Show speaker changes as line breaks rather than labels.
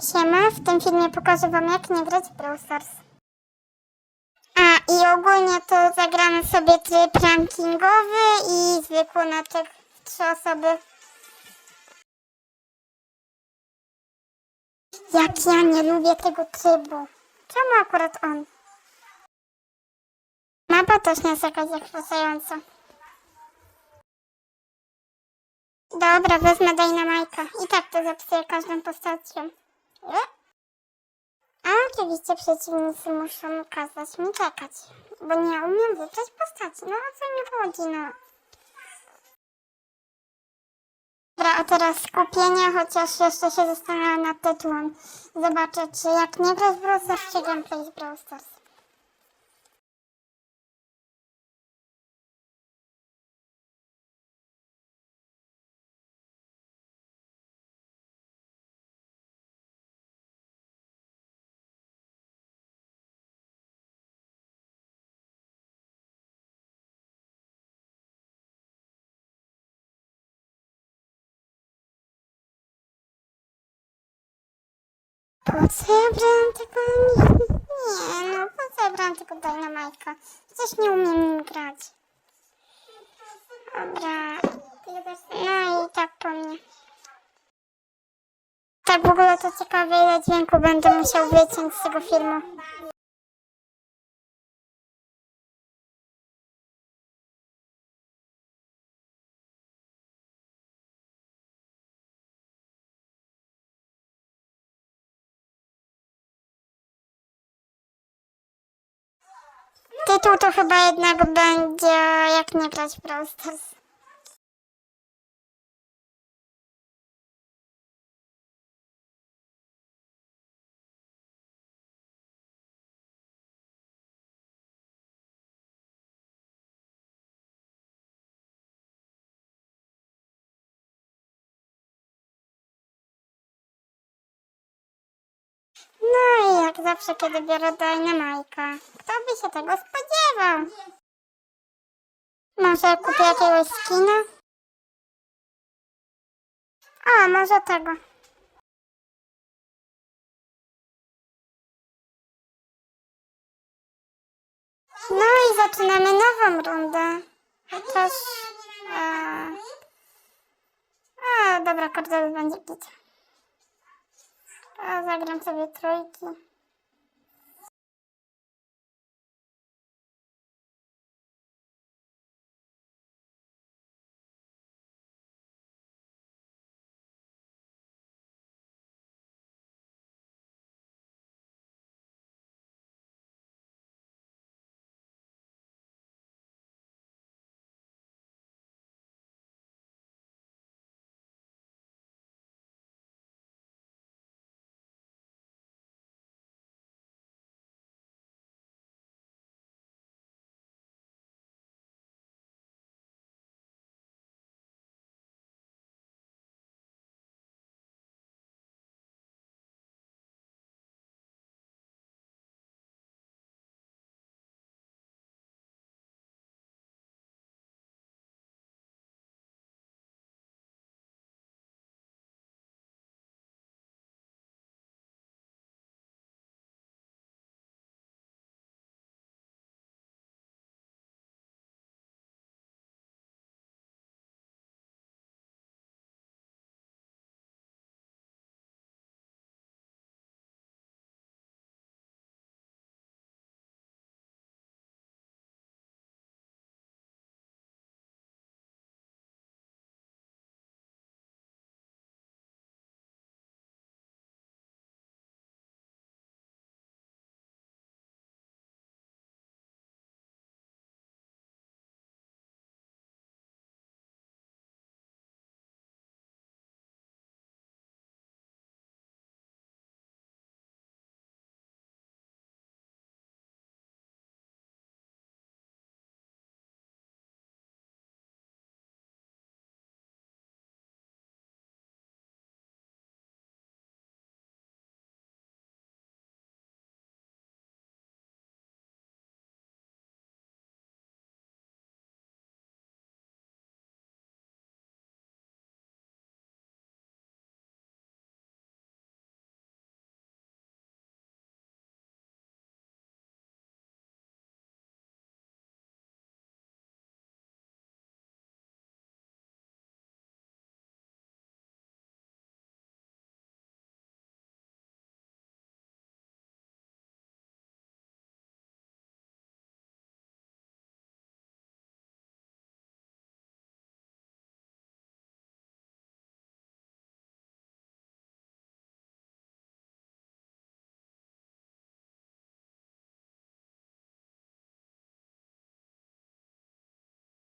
Siema, w tym filmie pokażę wam jak nie grać w Brawl Stars. A, i ogólnie to zagramy sobie tryb rankingowy i zwykły meczek w trzy osoby. Jak ja nie lubię tego trybu. Czemu akurat on? Mapa też nie jest jakaś zachwycająca. Dobra, wezmę Dynamajka. I tak to zepsuję każdą postacią. A oczywiście przeciwnicy muszą kazać mi czekać, bo nie umiem wybrać postaci. No o co mi chodzi, no? Dobra, a teraz skupienie, chociaż jeszcze się zastanawiam nad tytułem. Zobaczę, czy jak nie grać w Brawl Stars, czy gameplay z Brawl Stars. Po co ja brałam tego... Nie, no po co ja brałam tego Dynamajka? Przecież nie umiem nim grać. Dobra. No i tak po mnie. Tak w ogóle to ciekawe ile dźwięku będę musiał wyciąć z tego filmu. Tytuł to chyba jednak będzie jak nie grać w. jak zawsze, kiedy biorę Dynamajka. Kto by się tego spodziewał? Może kupię jakiegoś skina? O, może tego. No i zaczynamy nową rundę. Chociaż... E... A, dobra, kordowy będzie git. A, zagram sobie trójki.